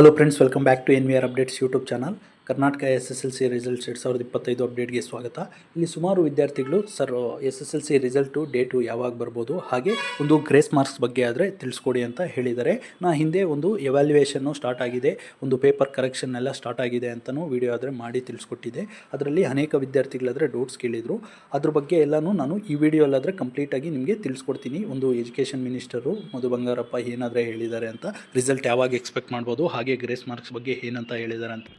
Hello friends, welcome back to NVR Updates YouTube channel. Karnataka S S L C results ಎರಡು ಸಾವಿರದ ಇಪ್ಪತ್ತೈದು ಅಪ್ಡೇಟ್ಗೆ ಸ್ವಾಗತ. ಇಲ್ಲಿ ಸುಮಾರು ವಿದ್ಯಾರ್ಥಿಗಳು sir S S L C result date ಯಾವಾಗ ಬರ್ಬೋದು, ಹಾಗೆ ಒಂದು ಗ್ರೇಸ್ ಮಾರ್ಕ್ಸ್ ಬಗ್ಗೆ ಆದರೆ ತಿಳಿಸ್ಕೊಡಿ ಅಂತ ಹೇಳಿದ್ದಾರೆ. ನಾ ಹಿಂದೆ ಒಂದು ಎವ್ಯಾಲ್ಯೂಯೇಷನ್ನು ಸ್ಟಾರ್ಟ್ ಆಗಿದೆ, ಒಂದು ಪೇಪರ್ ಕರೆಕ್ಷನ್ ಎಲ್ಲ ಸ್ಟಾರ್ಟ್ ಆಗಿದೆ ಅಂತಲೂ ವಿಡಿಯೋ ಆದರೆ ಮಾಡಿ ತಿಳಿಸ್ಕೊಟ್ಟಿದೆ ಅದರಲ್ಲಿ ಅನೇಕ ವಿದ್ಯಾರ್ಥಿಗಳಾದರೆ ಡೌಟ್ಸ್ ಕೇಳಿದರು. ಅದ್ರ ಬಗ್ಗೆ ಎಲ್ಲನೂ ನಾನು ಈ ವಿಡಿಯೋಲ್ಲಾದರೆ ಕಂಪ್ಲೀಟಾಗಿ ನಿಮಗೆ ತಿಳಿಸ್ಕೊಡ್ತೀನಿ. ಒಂದು ಎಜುಕೇಷನ್ ಮಿನಿಸ್ಟರು ಮಧು ಬಂಗಾರಪ್ಪ ಏನಾದರೆ ಹೇಳಿದ್ದಾರೆ ಅಂತ ರಿಸಲ್ಟ್ ಯಾವಾಗ ಎಕ್ಸ್ಪೆಕ್ಟ್ ಮಾಡ್ಬೋದು, ಹಾಗೆ ಗ್ರೇಸ್ ಮಾರ್ಕ್ಸ್ ಬಗ್ಗೆ ಏನಂತ ಹೇಳಿದ್ದಾರೆ ಅಂತ.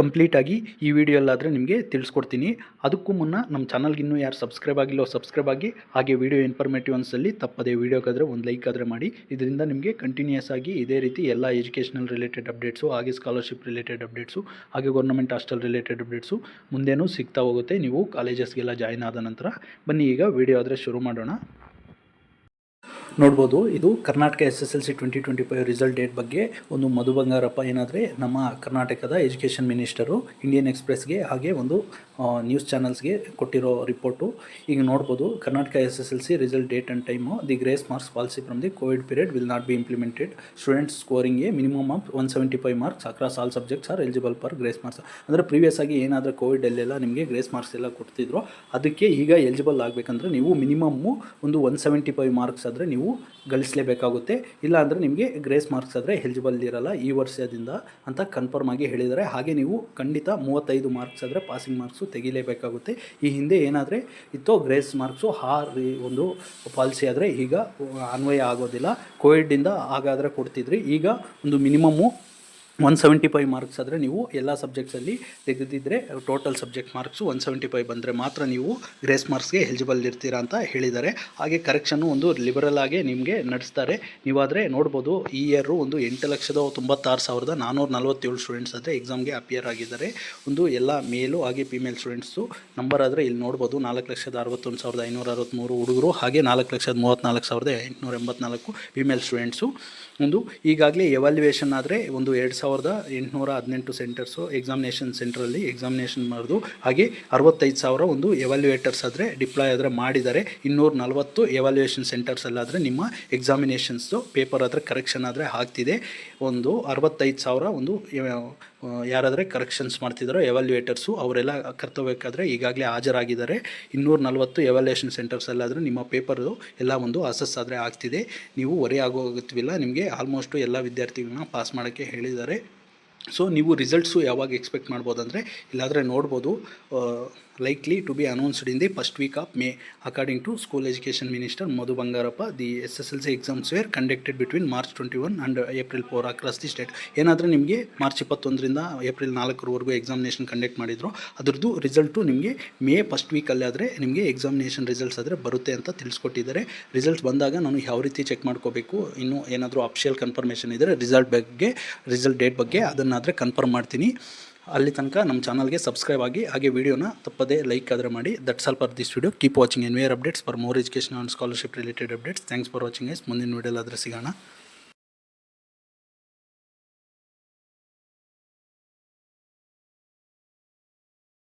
ಕಂಪ್ಲೀಟಾಗಿ ಈ ವಿಡಿಯೋಲ್ಲಾದರೆ ನಿಮಗೆ ತಿಳಿಸ್ಕೊಡ್ತೀನಿ. ಅದಕ್ಕೂ ಮುನ್ನ ನಮ್ಮ ಚಾನಲ್ಗೆ ಇನ್ನೂ ಯಾರು ಸಬ್ಸ್ಕ್ರೈಬ್ ಆಗಿಲ್ಲೋ ಸಬ್ಸ್ಕ್ರೈಬ್ ಆಗಿ, ಹಾಗೆ ವಿಡಿಯೋ ಇನ್ಫಾರ್ಮೇಟಿವ್ ಅನ್ಸಲ್ಲಿ ತಪ್ಪದೇ ವಿಡಿಯೋಗಾದರೆ ಒಂದು ಲೈಕ್ ಆದರೆ ಮಾಡಿ. ಇದರಿಂದ ನಿಮಗೆ ಕಂಟಿನ್ಯೂಸ್ ಆಗಿ ಇದೇ ರೀತಿ ಎಲ್ಲ ಎಜುಕೇಷನಲ್ ರಿಲೇಟೆಡ್ ಅಪ್ಡೇಟ್ಸು ಹಾಗೆ ಸ್ಕಾಲರ್ಶಿಪ್ ರಿಲೇಟೆಡ್ ಅಪ್ಡೇಟ್ಸು ಹಾಗೆ ಗೌರ್ಮೆಂಟ್ ಹಾಸ್ಟೆಲ್ ರಿಲೇಟೆಡ್ ಅಪ್ಡೇಟ್ಸು ಮುಂದೇನೂ ಸಿಗ್ತಾ ಹೋಗುತ್ತೆ. ನೀವು ಕಾಲೇಜಸ್ಗೆಲ್ಲ ಜಾಯ್ನ್ ಆದ ನಂತರ ಬನ್ನಿ, ಈಗ ವಿಡಿಯೋ ಆದರೆ ಶುರು ಮಾಡೋಣ. ನೋಡ್ಬೋದು. ಇದು Karnataka S S L C twenty twenty five result date ಬಗ್ಗೆ ಒಂದು ಮಧು ಬಂಗಾರಪ್ಪ ಏನಾದರೆ ನಮ್ಮ ಕರ್ನಾಟಕದ ಎಜುಕೇಷನ್ ಮಿನಿಸ್ಟರು ಇಂಡಿಯನ್ ಎಕ್ಸ್ಪ್ರೆಸ್ಗೆ ಹಾಗೆ ಒಂದು ನ್ಯೂಸ್ ಚಾನಲ್ಸ್ಗೆ ಕೊಟ್ಟಿರೋ ರಿಪೋರ್ಟು. ಈಗ ನೋಡ್ಬೋದು, Karnataka S S L C result date and time the grace marks policy from the covid period will not be implemented students scoring a minimum of one seventy five marks across all subjects are eligible for grace marks ಅಂದರೆ previous ಆಗಿ ಏನಾದರೂ ಕೋವಿಡಲ್ಲೆಲ್ಲ ನಿಮಗೆ grace marks ಎಲ್ಲ ಕೊಡ್ತಿದ್ರು. ಅದಕ್ಕೆ ಈಗ eligible ಆಗಬೇಕಂದ್ರೆ ನೀವು ಮಿನಿಮಮ್ಮು ಒಂದು ಒನ್ ಸೆವೆಂಟಿ ಫೈವ್ ಮಾರ್ಕ್ಸ್ ಆದರೆ ನೀವು ಗಳಿಸಲೇಬೇಕಾಗುತ್ತೆ. ಇಲ್ಲ ನಿಮಗೆ ಗ್ರೇಸ್ ಮಾರ್ಕ್ಸ್ ಆದರೆ ಎಲಿಜಿಬಲ್ ಇರಲ್ಲ ಈ ವರ್ಷದಿಂದ ಅಂತ ಕನ್ಫರ್ಮ್ ಆಗಿ ಹೇಳಿದ್ದಾರೆ. ಹಾಗೆ ನೀವು ಖಂಡಿತ ಮೂವತ್ತೈದು ಮಾರ್ಕ್ಸ್ ಆದರೆ ಪಾಸಿಂಗ್ ಮಾರ್ಕ್ಸು ತೆಗಿಲೇಬೇಕಾಗುತ್ತೆ. ಈ ಹಿಂದೆ ಏನಾದರೆ ಇತ್ತೋ ಗ್ರೇಸ್ ಮಾರ್ಕ್ಸು ಆ ಒಂದು ಪಾಲಿಸಿ ಆದರೆ ಈಗ ಅನ್ವಯ ಆಗೋದಿಲ್ಲ. ಕೋವಿಡಿಂದ ಹಾಗಾದರೆ ಕೊಡ್ತಿದ್ರಿ. ಈಗ ಒಂದು minimum one seventy five marks ಆದರೆ ನೀವು ಎಲ್ಲ ಸಬ್ಜೆಕ್ಟ್ಸಲ್ಲಿ ತೆಗೆದಿದ್ದರೆ total subject marks one seventy five ಬಂದರೆ ಮಾತ್ರ ನೀವು ಗ್ರೇಸ್ ಮಾರ್ಕ್ಸ್ಗೆ ಎಲಿಜಿಬಲ್ ಇರ್ತೀರಾ ಅಂತ ಹೇಳಿದ್ದಾರೆ. ಹಾಗೆ ಕರೆಕ್ಷನ್ನು ಒಂದು ಲಿಬರಲ್ ಆಗಿ ನಿಮಗೆ ನಡೆಸ್ತಾರೆ. ನೀವಾದರೆ ನೋಡ್ಬೋದು ಈ ಇಯರು ಒಂದು ಎಂಟು ಲಕ್ಷದ ತೊಂಬತ್ತಾರು ಸಾವಿರದ ನಾನ್ನೂರ ನಲವತ್ತೇಳು ಸ್ಟೂಡೆಂಟ್ಸ್ ಆದರೆ ಎಕ್ಸಾಮ್ಗೆ ಅಪಿಯರ್ ಆಗಿದ್ದಾರೆ. ಒಂದು ಎಲ್ಲ ಮೇಲು ಹಾಗೆ ಫಿಮೇಲ್ ಸ್ಟೂಡೆಂಟ್ಸು ನಂಬರ್ ಆದರೆ ಇಲ್ಲಿ ನೋಡ್ಬೋದು ನಾಲ್ಕು ಲಕ್ಷದ ಅರವತ್ತೊಂದು ಸಾವಿರದ ಐನೂರ ಅರವತ್ತ್ಮೂರು ಹುಡುಗರು ಹಾಗೆ ನಾಲ್ಕು ಲಕ್ಷದ ಮೂವತ್ತ್ನಾಲ್ಕು ಸಾವಿರದ ಎಂಟುನೂರ ಎಂಬತ್ನಾಲ್ಕು ಫಿಮೇಲ್ ಸ್ಟೂಡೆಂಟ್ಸು ಒಂದು ಈಗಾಗಲೇ ಎವಾಲ್ಯುವೇಷನ್ ಆದರೆ ಒಂದು ಎರಡು ಎಂಟುನೂರ ಹದಿನೆಂಟು ಸೆಂಟರ್ಸು ಎಕ್ಸಾಮಿನೇಷನ್ ಸೆಂಟ್ರಲ್ಲಿ ಎಕ್ಸಾಮಿನೇಷನ್ ಮಾಡಿದ್ರು ಹಾಗೆ ಅರವತ್ತೈದು ಸಾವಿರ ಒಂದು ಎವಾಲ್ಯುಯೇಟರ್ಸ್ ಆದರೆ ಡಿಪ್ಲಾಯ್ ಆದರೆ ಮಾಡಿದ್ದಾರೆ. ಇನ್ನೂರ ನಲವತ್ತು ಎವಾಲ್ಯುಯೇಷನ್ ಸೆಂಟರ್ಸಲ್ಲಾದರೆ ನಿಮ್ಮ ಎಕ್ಸಾಮಿನೇಷನ್ಸ್ದು ಪೇಪರ್ ಆದರೆ ಕರೆಕ್ಷನ್ ಆದರೆ ಆಗ್ತಿದೆ. ಒಂದು ಅರವತ್ತೈದು ಸಾವಿರ ಒಂದು ಯಾರಾದರೆ ಕರೆಕ್ಷನ್ಸ್ ಮಾಡ್ತಿದ್ದಾರೋ ಎವಾಲ್ಯುಯೇಟರ್ಸು ಅವರೆಲ್ಲ ಕರ್ತವ್ಯಕ್ಕಾದರೆ ಈಗಾಗಲೇ ಹಾಜರಾಗಿದ್ದಾರೆ. ಇನ್ನೂರ ನಲವತ್ತು ಸೆಂಟರ್ಸ್ ಎಲ್ಲಾದರೂ ನಿಮ್ಮ ಪೇಪರ್ದು ಎಲ್ಲ ಒಂದು ಅಸಸ್ ಆದರೆ ಆಗ್ತಿದೆ. ನೀವು ಹೊರೆ ಆಗೋಗತ್ವಿಲ್ಲ ನಿಮಗೆ ಆಲ್ಮೋಸ್ಟು ಎಲ್ಲ ವಿದ್ಯಾರ್ಥಿಗಳನ್ನ ಪಾಸ್ ಮಾಡೋಕ್ಕೆ ಹೇಳಿದ್ದಾರೆ. ಸೊ ನೀವು ರಿಸಲ್ಟ್ಸು ಯಾವಾಗ ಎಕ್ಸ್ಪೆಕ್ಟ್ ಮಾಡ್ಬೋದು ಅಂದರೆ ಇಲ್ಲಾದರೆ ನೋಡ್ಬೋದು. Likely to be announced in the first week of May according to school education minister Madhu Bangarappa the S S L C exams were conducted between March twenty one and April four across the state ಏನಾದರೂ ನಿಮಗೆ March ಇಪ್ಪತ್ತೊಂದರಿಂದ April ನಾಲ್ಕರವರೆಗೂ examination conduct ಮಾಡಿದ್ರು, ಅದ್ರದ್ದು result ನಿಮಗೆ May first ವೀಕಲ್ಲಿ ಆದರೆ ನಿಮಗೆ examination results ಆದರೆ ಬರುತ್ತೆ ಅಂತ ತಿಳಿಸ್ಕೊಟ್ಟಿದ್ದಾರೆ. ರಿಸಲ್ಟ್ಸ್ ಬಂದಾಗ ನಾನು ಯಾವ ರೀತಿ ಚೆಕ್ ಮಾಡ್ಕೋಬೇಕು, ಇನ್ನು ಏನಾದರೂ ಅಫಿಷಿಯಲ್ ಕನ್ಫರ್ಮೇಷನ್ ಇದ್ದರೆ ರಿಸಲ್ಟ್ ಬಗ್ಗೆ ರಿಸಲ್ಟ್ ಡೇಟ್ ಬಗ್ಗೆ ಅದನ್ನಾದರೆ ಕನ್ಫರ್ಮ್ ಮಾಡ್ತೀನಿ. ಅಲ್ಲಿ ತನಕ ನಮ್ಮ ಚಾನಲ್ಗೆ ಸಬ್ಸ್ಕ್ರೈಬ್ ಆಗಿ, ಹಾಗೆ ವಿಡಿಯೋನ ತಪ್ಪದೇ ಲೈಕ್ ಆದರೆ ಮಾಡಿ. That's all for this video keep watching and where updates for more education and scholarship related updates thanks for watching us ಮುಂದಿನ ವಿಡಿಯೋಲಾದರೆ ಸಿಗೋಣ.